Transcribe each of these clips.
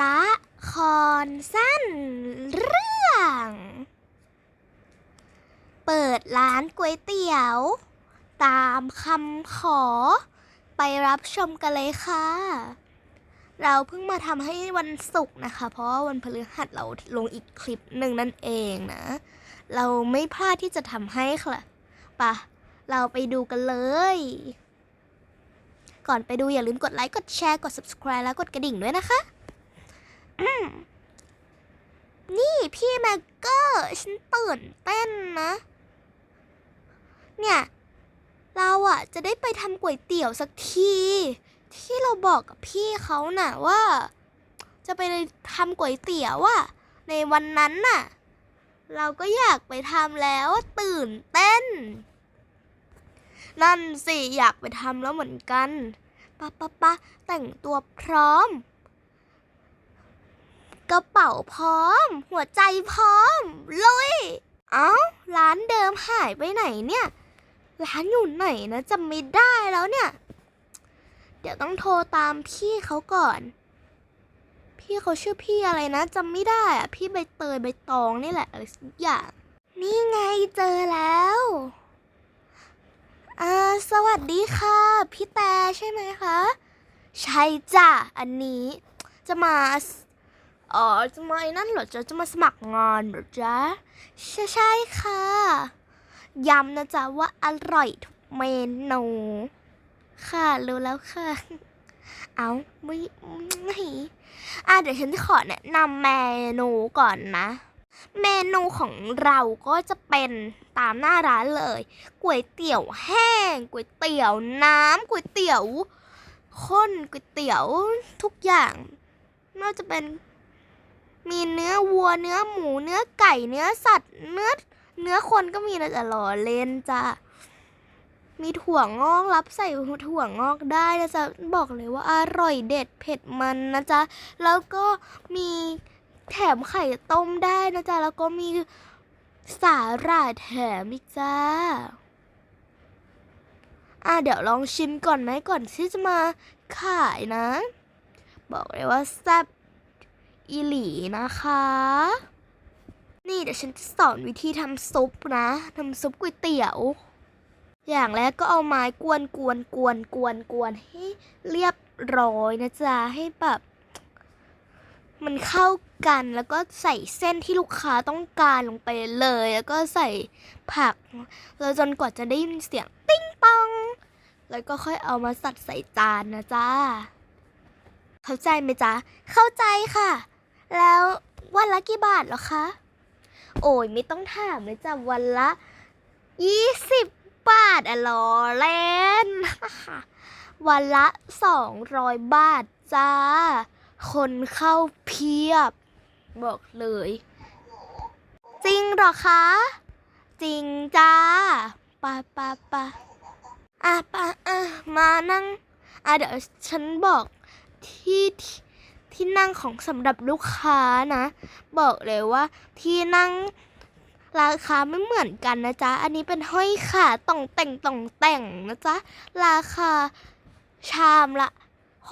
ละครสั้นเรื่อง เปิดร้านก๋วยเตี๋ยว ตามคำขอ ไปรับชมกันเลยค่ะ เราเพิ่งมาทำให้วันศุกร์นะคะ เพราะว่าวันพฤหัสเราลงอีกคลิปหนึ่งนั่นเองนะ เราไม่พลาดที่จะทำให้ค่ะปะเราไปดูกันเลย ก่อนไปดูอย่าลืมกดไลค์ กดแชร์ กด subscribe แล้วกดกระดิ่งด้วยนะคะ นี่พี่แม็กเกอร์ฉันตื่นเต้นนะ เนี่ย เราอะจะได้ไปทำก๋วยเตี๋ยวสักที ที่เราบอกกับพี่เขาน่ะว่า จะไปทำก๋วยเตี๋ยวอะในวันนั้นน่ะ เราก็อยากไปทำแล้วตื่นเต้น นั่นสิ อยากไปทำแล้วเหมือนกันปะปะปะแต่งตัวพร้อม กระเป๋าพร้อม หัวใจพร้อมลุยเอ้า ร้านเดิมหายไปไหนเนี่ย ร้านอยู่ไหนนะจำไม่ได้แล้วเนี่ย เดี๋ยวต้องโทรตามพี่เขาก่อน พี่เขาชื่อพี่อะไรนะจำไม่ได้อะพี่ใบเตยใบตองนี่แหละอะไรสักอย่าง นี่ไงเจอแล้วอ่าสวัสดีค่ะ พี่แต่ใช่ไหมคะ ใช่จ้ะ อันนี้จะมา อ๋อจะมาไอ้นั่นเหรอจะจะมาสมัครงานเหรอจ๊ะใช่ใช่ค่ะย้ำนะจ๊ะว่าอร่อยทุกเมนูค่ะรู้แล้วค่ะ เอาไม่ไม่อะเดี๋ยวฉันจะขอแนะนำเมนูก่อนนะ เมนูของเราก็จะเป็นตามหน้าร้านเลยก๋วยเตี๋ยวแห้งก๋วยเตี๋ยวน้ำก๋วยเตี๋ยวข้นก๋วยเตี๋ยวทุกอย่างไม่ว่าจะเป็น มีเนื้อวัวเนื้อหมูเนื้อไก่เนื้อสัตว์ เนื้อเนื้อคนก็มีนะจ๊ะหล่อเล่นจ้ะมีถั่วงอกรับใส่ถั่วงอกได้นะจ๊ะบอกเลยว่าอร่อยเด็ดเผ็ดมันนะจ๊ะแล้วก็มีแถมไข่ต้มได้นะจ๊ะแล้วก็มีสาหร่ายแถมอีกจ้าอะเดี๋ยวลองชิมก่อนไหมก่อนที่จะมาขายนะ บอกเลยว่าแซ่บ อีหลีนะคะ นี่เดี๋ยวฉันจะสอนวิธีทำซุปนะทำซุปก๋วยเตี๋ยว อย่างแรกก็เอาไม้กวนกวนกวนกวนกวนให้เรียบร้อยนะจ๊ะให้แบบมันเข้ากันแล้วก็ใส่เส้นที่ลูกค้าต้องการลงไปเลย แล้วก็ใส่ผักแล้วจนกว่าจะได้ยินเสียงติ้งปอง แล้วก็ค่อยเอามาสัดใส่จานนะจ๊ะเข้าใจไหมจ๊ะเข้าใจค่ะ แล้ววันละกี่บาทหรอคะ โอ้ยไม่ต้องถามเลยจ้ะวันละยี่สิบบาทอะล้อเล่น วันละสองร้อยบาทจ้า คนเข้าเพียบ บอกเลย จริงหรอคะ จริงจ้าปะปะปะอะปะอะมานั่ง อะเดี๋ยวฉันบอกที่ที่ ที่นั่งของสำหรับลูกค้านะ บอกเลยว่าที่นั่งราคาไม่เหมือนกันนะจ๊ะ อันนี้เป็นห้อยขาต่องแต่งต่องแต่งนะจ๊ะ ราคาชามละ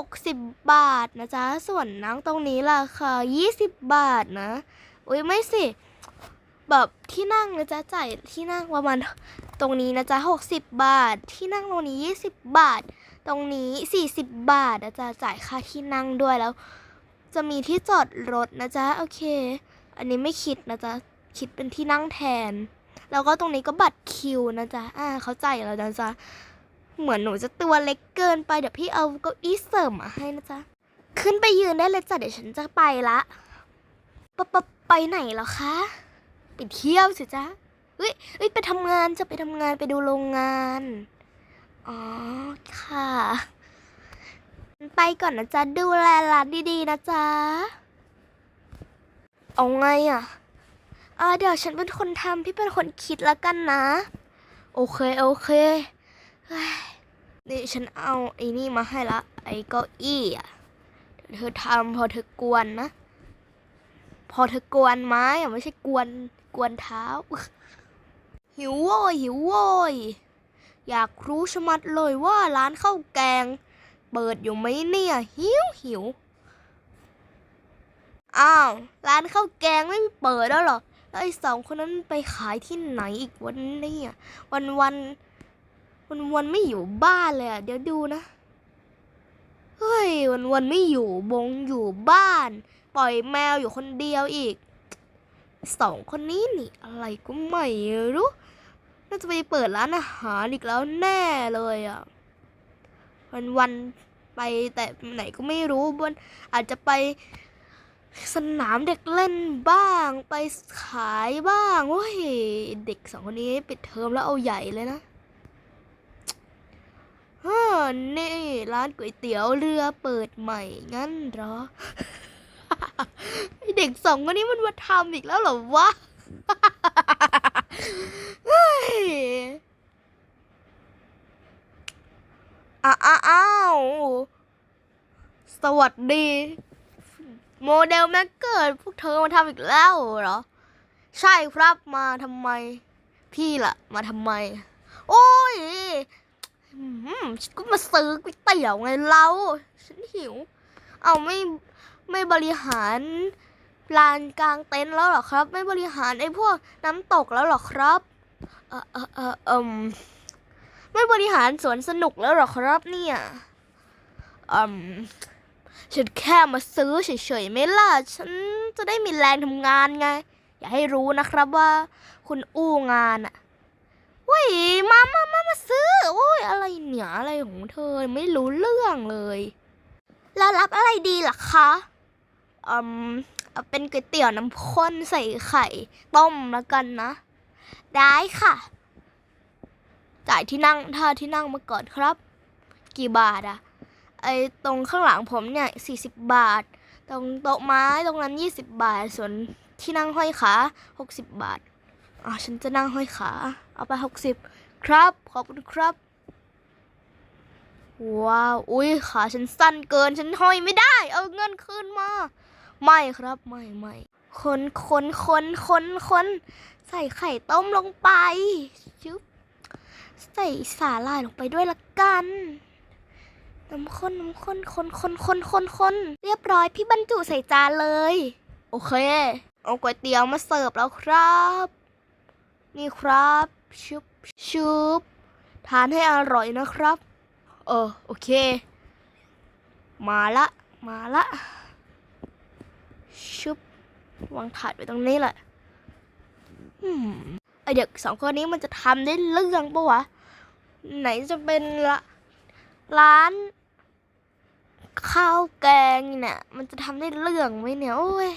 60 บาทนะจ๊ะ ส่วนนั่งตรงนี้ราคา 20 บาทนะ อุ้ยไม่สิ แบบที่นั่งนะจ๊ะจ่ายที่นั่งประมาณตรงนี้นะจ๊ะ 60 บาท ที่นั่งตรงนี้ 20 บาท ตรงนี้ 40 บาทนะจ๊ะ จ่ายค่าที่นั่งด้วยแล้ว จะมีที่จอดรถนะจ๊ะ โอเค อันนี้ไม่คิดนะจ๊ะ คิดเป็นที่นั่งแทน แล้วก็ตรงนี้ก็บัตรคิวนะจ๊ะ อ่า เข้าใจแล้วนะจ๊ะ เหมือนหนูจะตัวเล็กเกินไป เดี๋ยวพี่เอาเก้าอี้เสริมมาให้นะจ๊ะ ขึ้นไปยืนได้เลยจ้ะ เดี๋ยวฉันจะไปละปะปะไปไหนเหรอคะ ไปเที่ยวสิจ๊ะเฮ้ยเฮ้ย ไปทำงานจะไปทำงานไปดูโรงงาน อ๋อ ค่ะ ไปก่อนนะจ๊ะ ดูแลร้านดีๆนะจ๊ะ เอาไงอะอ่าเดี๋ยวฉันเป็นคนทำพี่เป็นคนคิดแล้วกันนะ โอเค โอเคนี่ฉันเอาไอ้นี่มาให้ละ ไอ้เก้าอี้อะเธอทำพอเธอกวนนะ พอเธอกวนไม้อะไม่ใช่กวนกวนเท้า หิวโว้ยหิวโว้ยอยากรู้ชะมัดเลยว่าร้านข้าวแกง เปิดอยู่ไหมเนี่ยหิวหิวอ้าว ร้านข้าวแกงไม่เปิดแล้วหรอแล้วไอ้สองคนนั้นไปขายที่ไหนอีกวันนี้อะวันวันวันวันไม่อยู่บ้านเลยอะเดี๋ยวดูนะเฮ้ยวันวันไม่อยู่บงอยู่บ้าน ปล่อยแมวอยู่คนเดียวอีกสองคนนี้นี่อะไรก็ไม่รู้น่าจะไปเปิดร้านอาหารอีกแล้วแน่เลยอะ วันวันไปแต่ไหนก็ไม่รู้บนอาจจะไปสนามเด็กเล่นบ้าง ไปขายบ้างโอ้ยเด็กสองคนนี้ปิดเทอมแล้วเอาใหญ่เลยนะฮ่านี่ร้านก๋วยเตี๋ยวเรือเปิดใหม่งั้นหรอไอ้เด็กสองคนนี้มันมาทำอีกแล้วเหรอวะ เฮ้ย อ้าวอ้าวสวัสดี โมเดลแม็กเกิดพวกเธอมาทำอีกแล้วเหรอ ใช่ครับมาทำไม พี่ล่ะ มาทำไม โอ้ยฉันก็มาซื้อก๋วยเตี๋ยวไงเราฉันหิว เอาไม่ไม่บริหารลานกลางเต็นท์แล้วหรอครับ ไม่บริหารไอ้พวกน้ำตกแล้วหรอครับ เออเออเออเอม ไม่บริหารสวนสนุกแล้วหรอครับเนี่ยอืมฉันแค่มาซื้อเฉยๆไหม่ล่ะ ฉันจะได้มีแรงทำงานไง อย่าให้รู้นะครับว่า คุณอู้งานอะว้ยมามามามาซื้อ โอ้ยอะไรเนี่ยอะไรของเธอไม่รู้เรื่องเลย แล้วรับอะไรดีล่ะคะอืมเอาเป็นก๋วยเตี๋ยวน้ำข้นใส่ไข่ ต้มแล้วกันนะ ได้ค่ะ จ่ายที่นั่งท่าที่นั่งมาก่อนครับ กี่บาทอะไอตรงข้างหลังผมเนี่ยสี่สิบบาท ตรงโต๊ะไม้ตรงนั้นยี่สิบบาท ส่วนที่นั่งห้อยขาหกสิบบาทอ่าฉันจะนั่งห้อยขา เอาไปหกสิบครับ ขอบคุณครับ ว้าว อุ้ยขาฉันสั้นเกิน ฉันห้อยไม่ได้ เอาเงินคืนมา ไม่ครับไม่ไม่คนคนคนคนคนใส่ไข่ต้มลงไปชึบ ใส่สาหร่ายลงไปด้วยละกันน้ำข้นน้ำข้นคนคนคนคนคนเรียบร้อยพี่บรรจุใส่จานเลย โอเค เอาก๋วยเตี๋ยวมาเสิร์ฟแล้วครับ นี่ครับ ชุบชุบทานให้อร่อยนะครับ เออโอเค มาละ มาละ ชุบวางถาดไว้ตรงนี้แหละอืมไอเด็กสองคนนี้มันจะทำได้เรื่องปะวะ ไหนจะเป็นร้านข้าวแกงเนี่ย มันจะทำได้เรื่องไหมเนี่ย โอ้ย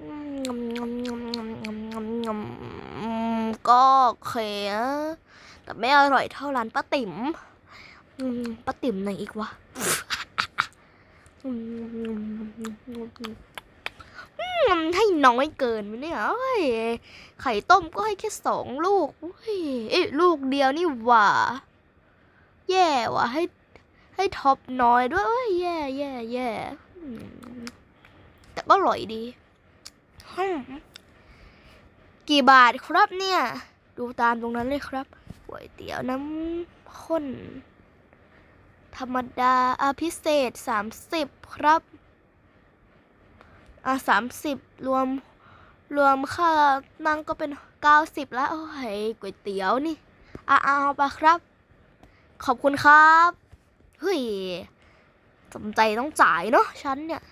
อืมงำงำงำงำงำงมก็โอเคอะแต่ไม่อร่อยเท่าร้านป้าติ๋มป้าติ๋มไหนอีกวะ น้อยเกินไปเนี่ยเอ้ยไข่ต้มก็ให้แค่สองลูกเฮ้ยเอ้ลูกเดียวนี่หว่า แย่ว่ะให้ให้ท็อปน้อยด้วยเอ้ยแย่แย่แย่แต่ก็อร่อยดี กี่บาทครับเนี่ย ดูตามตรงนั้นเลยครับก๋วยเตี๋ยวน้ำข้นธรรมดาอาพิเศษสามสิบครับ อะสามสิบรวมรวมค่านั่งก็เป็นเก้าสิบแล้ว โอ้ยก๋วยเตี๋ยวนี่ อะเอาไปครับ ขอบคุณครับเฮ้ยจำใจต้องจ่ายเนาะฉันเนี่ย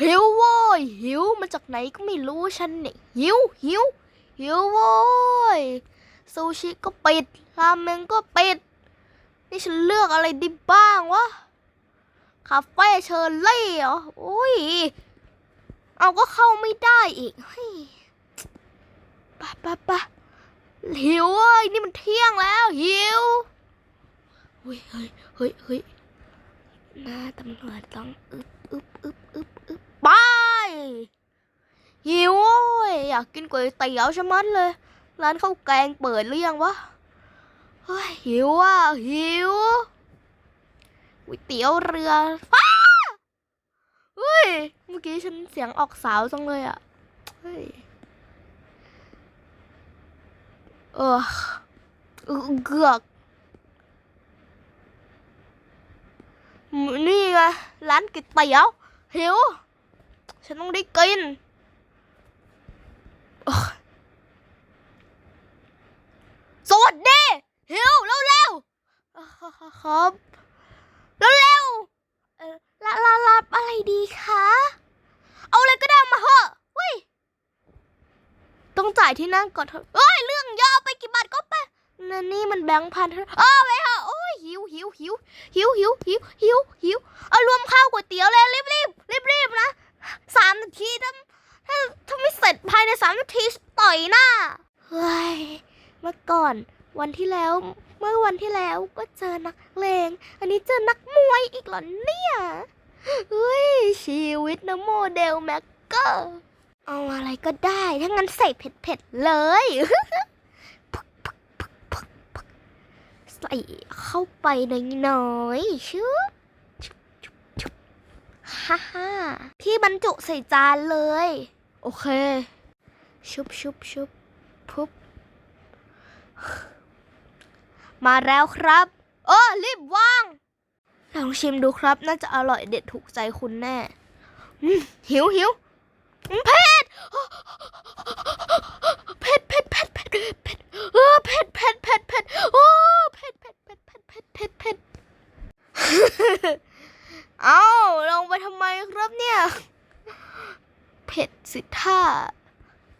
หิวโว้ยหิวมาจากไหนก็ไม่รู้ฉันเนี่ย หิวหิวหิวโว้ยซูชิก็ปิดราเมงก็ปิด นี่ฉันเลือกอะไรดีบ้างวะ คาเฟ่เชอร์รี่เหรอโอ้ย เอาก็เข้าไม่ได้อีกเฮ้ยไปไปไปหิวเว้ยนี่มันเที่ยงแล้วหิวเฮ้ยเฮ้ยเฮ้ยเฮ้ยหน้าตำรวจต้องอึบอึบอึบอึบอึบไปหิวเว้ยอยากกินก๋วยเตี๋ยวชะมัดเลย ร้านข้าวแกงเปิดหรือยังวะเฮ้ยหิวอะหิวก๋วยเตี๋ยวเรือ เฮ้ยเมื่อกี้ฉันเสียงออกสาวจังเลยอะ เฮ้ย เออเกือกนี่ไงร้านก๋วยเตี๋ยวหิว ฉันต้องได้กิน สวัสดีหิวเร็วเร็วๆอ่าครับเร็วเร็วๆเออละละรับอะไรดีคะ เอาอะไรก็ได้มาเหอะเว้ย ต้องจ่ายที่นั่งก่อนเถอะเอ้ยเรื่องยาวไปกี่บาทก็ไปนั่นนี่มันแบงค์พันเออไปเถอะโอ้ยหิวหิวหิวหิวหิวหิวหิวหิวเอารวมข้าวก๋วยเตี๋ยวเลยรีบรีบรีบรีบนะสามนาทีถ้าถ้าถ้าไม่เสร็จภายในสามนาทีต่อยหน้าเฮ้ยเมื่อก่อนวันที่แล้วเมื่อวันที่แล้วก็เจอนักเลง อันนี้เจอนักมวยอีกเหรอเนี่ยเฮ้ยชีวิตนะโมเดลแม็กเกอร์ เอาอะไรก็ได้ ถ้างั้นใส่เผ็ดๆเลย ใส่เข้าไปน้อยๆชื่อฮ่าฮ่าที่บรรจุใส่จานเลย โอเค ชุบชุบชุบพุบมาแล้วครับ โอ้รีบวาง ลองชิมดูครับ น่าจะอร่อยเด็ดถูกใจคุณแน่หิวหิวเผ็ด เผ็ดเผ็ดเผ็ดเผ็ดเผ็ดเออเผ็ดเผ็ดเผ็ดเผ็ดโอ้เผ็ดเผ็ดเผ็ดเผ็ดเผ็ดเผ็ดเผ็ดเอาลงไปทำไมครับเนี่ยเผ็ดสิท่า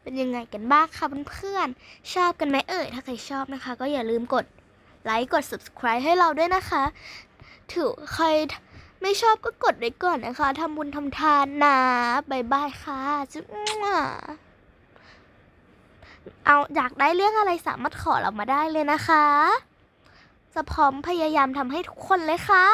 เป็นยังไงกันบ้างคะเพื่อนๆชอบกันไหมเอ่ยถ้าใครชอบนะคะ ก็อย่าลืมกดไลค์กด subscribe ให้เราด้วยนะคะ ถือใคร ไม่ชอบก็กดไว้ก่อนนะคะทำบุญทำทานนะบายบายค่ะจุ๊บเอาอยากได้เรื่องอะไรสามารถขอเรามาได้เลยนะคะ จะพร้อมพยายามทำให้ทุกคนเลยค่ะ